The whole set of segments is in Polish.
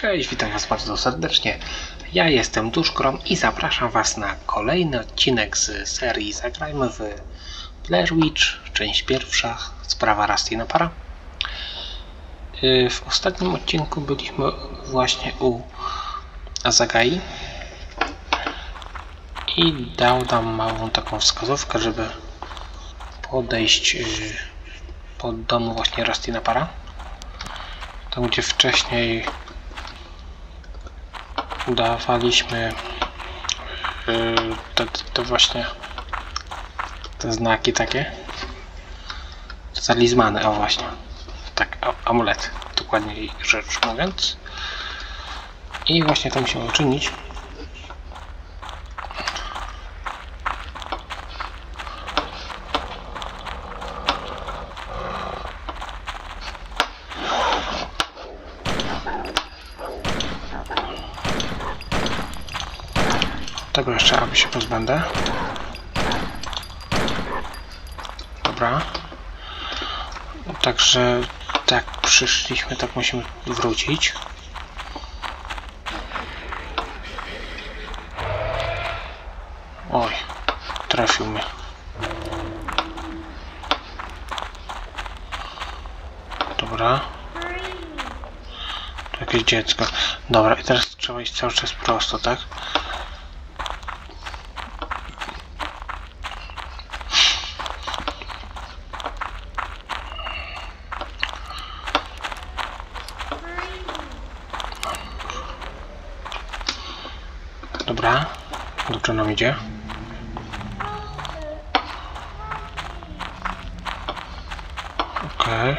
Cześć, witam Was bardzo serdecznie. Ja jestem Duszkrom i zapraszam Was na kolejny odcinek z serii Zagrajmy w Blair Witch, część pierwsza, sprawa Rastina Para. Yy, W ostatnim odcinku byliśmy właśnie u Azagai i dał nam małą taką wskazówkę, żeby podejść yy, pod domu właśnie Rastina Para. Tam gdzie wcześniej dawaliśmy yy, te, te właśnie te znaki takie. Talizmany, o właśnie. Tak, a- amulet dokładniej rzecz mówiąc. I właśnie to musimy uczynić tego jeszcze aby się pozbędę. Dobra. Także tak przyszliśmy tak musimy wrócić. Oj trafił mnie. Dobra. Tu jakieś dziecko. Dobra i teraz trzeba iść cały czas prosto tak Dobra, idzie. Okej.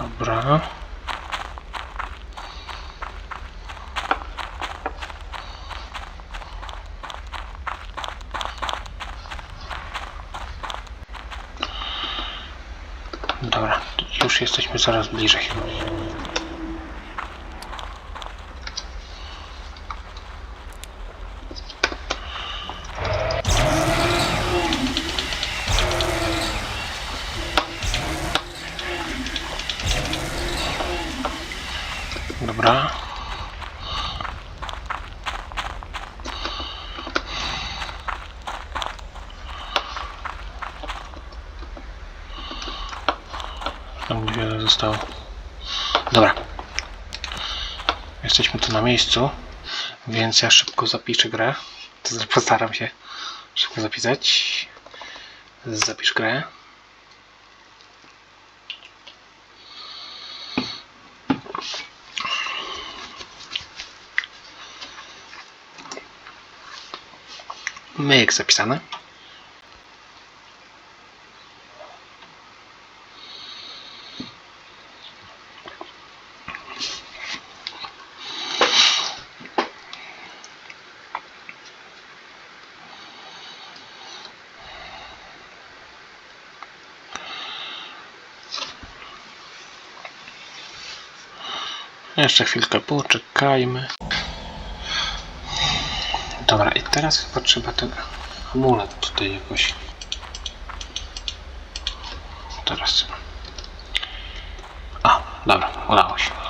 Dobra. Dobra, już jesteśmy coraz bliżej. Dobra. Tam zostało. Dobra. Jesteśmy tu na miejscu, więc ja szybko zapiszę grę. To postaram się szybko zapisać. Zapisz grę. Myk zapisane. Jeszcze chwilkę poczekajmy. Dobra, i teraz chyba trzeba ten amulet tutaj jakoś. Teraz. A, dobra, udało się.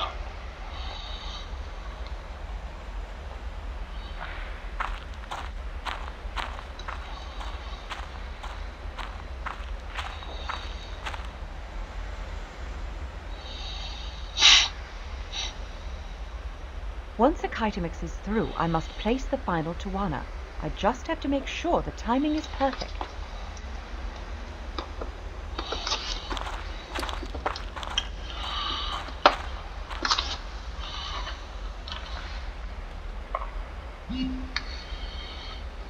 A is through, I must place the final Tawana. I just have to make sure the timing is perfect.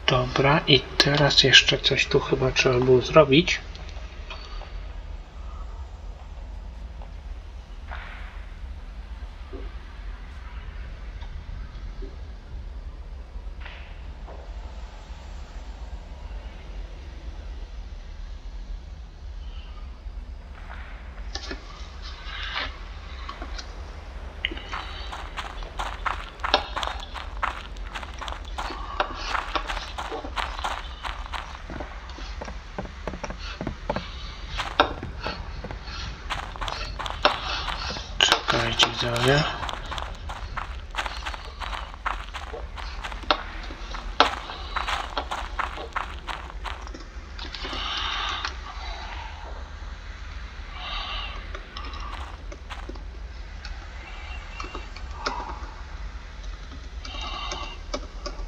Dobra, i teraz jeszcze coś tu chyba trzeba było zrobić.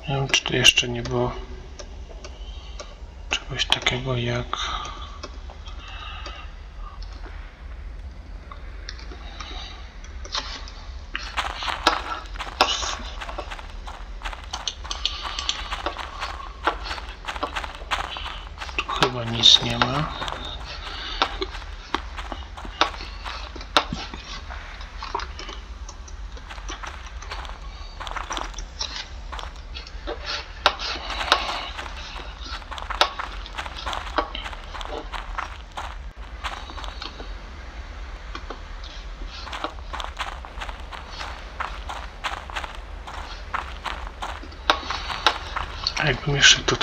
Nie wiem, czy to jeszcze nie było czegoś takiego jak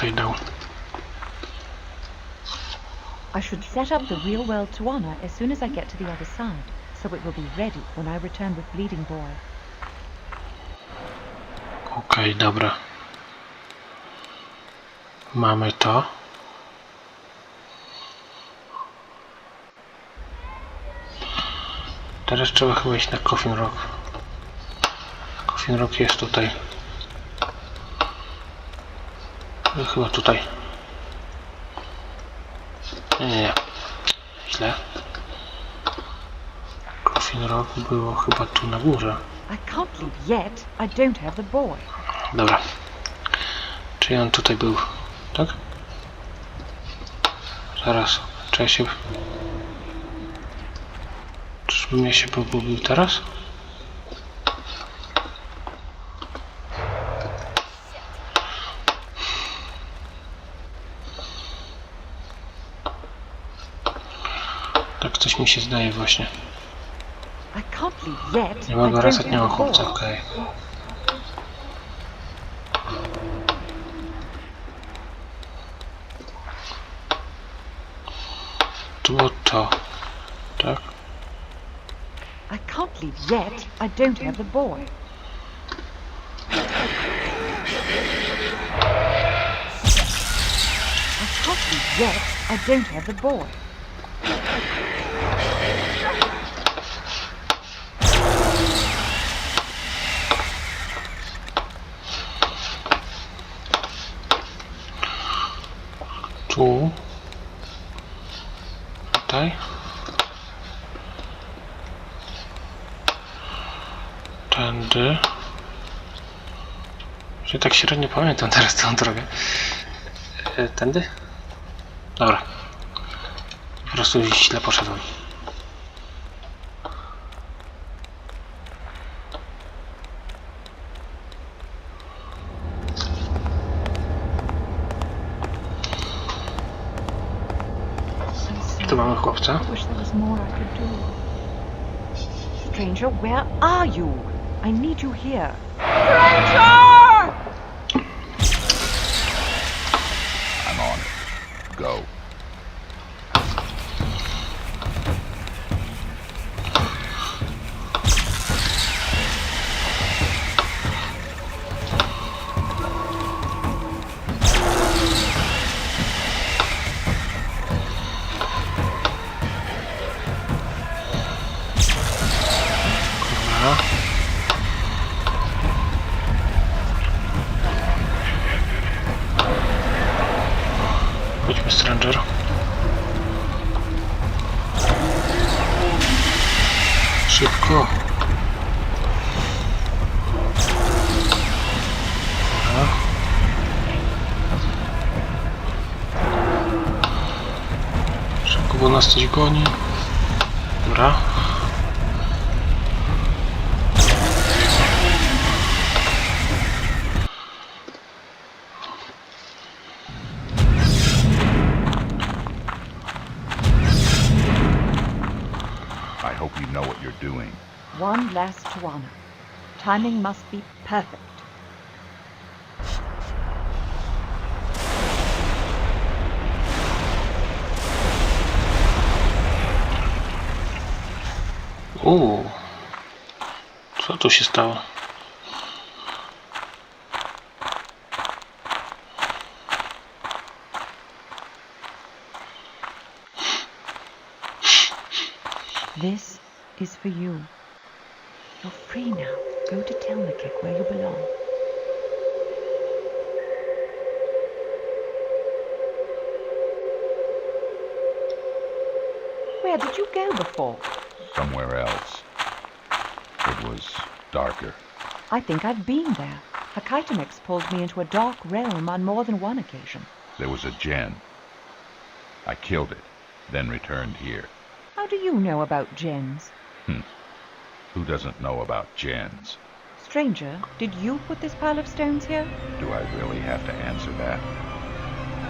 tutaj dał. I should set up the real world Tuana as soon as I get to the other side, so it will be ready when I return with Bleeding Boy. Okej, dobra. Mamy to. Teraz trzeba chyba iść na Coffin Rock. Coffin Rock jest tutaj. No, Chyba tutaj. Nie, nie, nie. Źle. Coffin Rock było chyba tu na górze. I can't leave yet. I don't have the boy. Dobra. Czyli on tutaj był, tak? Zaraz, czy ja się... Czyżbym ja się pogubił teraz? Mi się zdaje właśnie. I can't leave yet. Nie mogę don't wracać, nie ma chłopca, okej. Tu było to, tak? I can't leave yet. I don't have the boy. I can't leave yet. I don't have the boy. Tu. Tutaj. Tędy. Ja tak średnio pamiętam teraz tą drogę. E, Tędy? Dobra. Po prostu źle poszedłem. Tu mamy chłopca. I wish there was more I could do. Stranger, where are you? I need you here. Stranger! Nas coś goni. Dobra. I hope you know what you're doing. One last Tuana. Timing must be perfect. Uuu. tu się stało? This is for you. You're free now. Go to Telmakik where you belong. Where did you go before? Somewhere else. It was darker. I think I've been there. Hakaitamix pulled me into a dark realm on more than one occasion. There was a gen. I killed it, then returned here. How do you know about gens? Hmm. Who doesn't know about gens? Stranger, did you put this pile of stones here? Do I really have to answer that?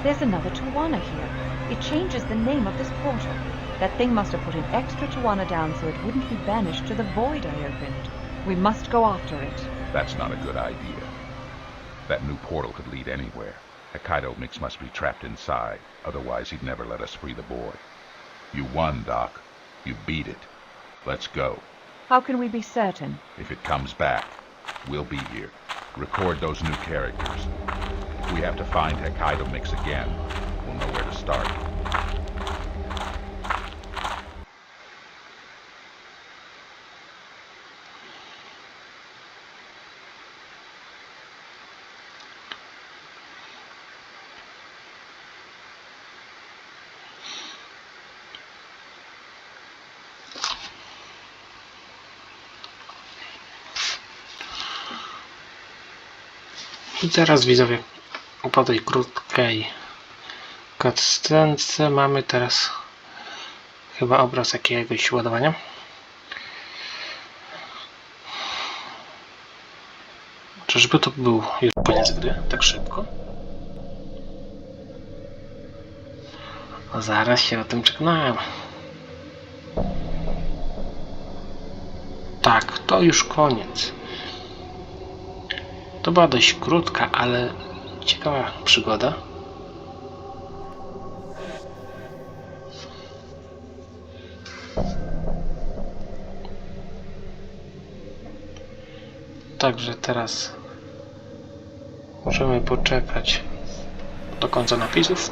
There's another Tawana here. It changes the name of this portal. That thing must have put an extra Tawana down so it wouldn't be banished to the void I opened. We must go after it. That's not a good idea. That new portal could lead anywhere. Hokkaido Mix must be trapped inside, otherwise he'd never let us free the boy. You won, Doc. You beat it. Let's go. How can we be certain? If it comes back, we'll be here. Record those new characters. If we have to find Hokkaido Mix again, we'll know where to start. I teraz widzowie, po tej krótkiej cutscence mamy teraz chyba obraz jakiegoś ładowania. Czyżby to był już koniec gry? Tak szybko? No zaraz się o tym przekonałem. Tak, to już koniec. To była dość krótka, ale ciekawa przygoda. Także teraz możemy poczekać do końca napisów.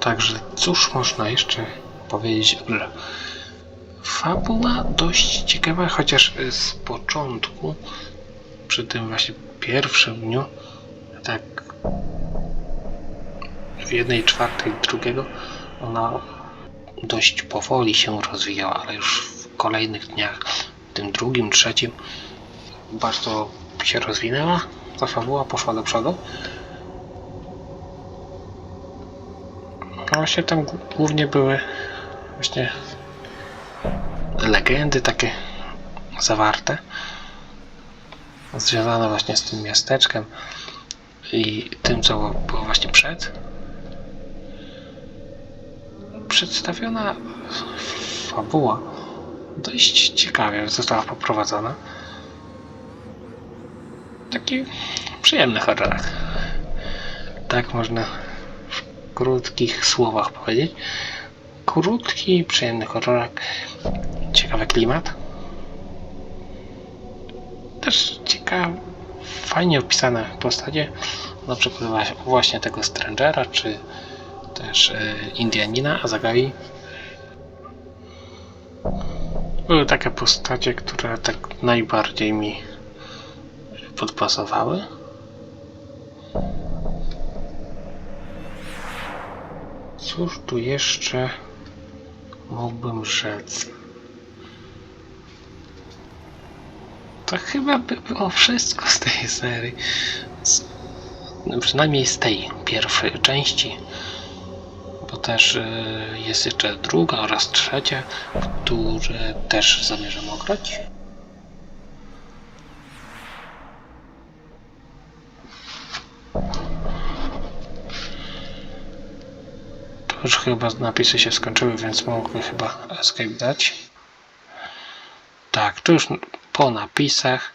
Także cóż można jeszcze powiedzieć? Fabuła dość ciekawa, chociaż z początku, przy tym właśnie pierwszym dniu, tak w jednej czwartej drugiego, ona dość powoli się rozwijała, ale już w kolejnych dniach, w tym drugim, trzecim, bardzo się rozwinęła. Ta fabuła poszła do przodu. No właśnie tam głównie były właśnie legendy takie zawarte. Związane właśnie z tym miasteczkiem i tym, co było właśnie przed. Przedstawiona fabuła dość ciekawie została poprowadzona. Taki przyjemny horror. Tak można krótkich słowach powiedzieć. Krótki, przyjemny horrorak. Ciekawy klimat. Też ciekawe, fajnie opisane postacie. Na przykład właśnie tego Strangera, czy też e, Indianina, Azagai. Były takie postacie, które tak najbardziej mi podpasowały. Cóż tu jeszcze mógłbym rzec? To chyba by było wszystko z tej serii. Z, przynajmniej z tej pierwszej części. Bo też y, jest jeszcze druga oraz trzecia, które też zamierzam ograć. Już chyba napisy się skończyły, więc mogę chyba escape dać. Tak, to już po napisach.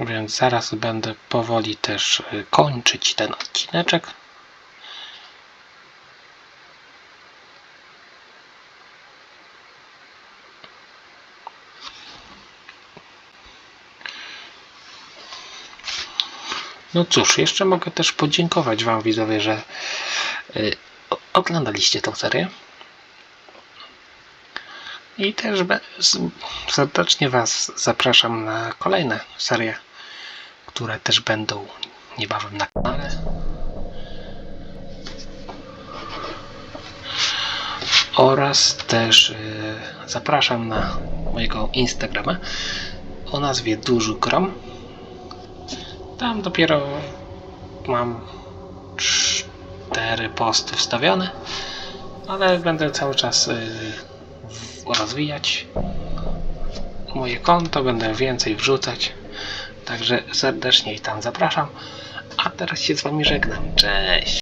Więc zaraz będę powoli też y, kończyć ten odcineczek. No cóż, jeszcze mogę też podziękować Wam widzowie, że y, oglądaliście tą serię. I też serdecznie Was zapraszam na kolejne serie, które też będą niebawem na kanale. Oraz też y, zapraszam na mojego Instagrama o nazwie Duży Grom. Tam dopiero mam cztery posty wstawione, ale będę cały czas y, rozwijać moje konto, będę więcej wrzucać. Także serdecznie i tam zapraszam. A teraz się z Wami żegnam. Cześć!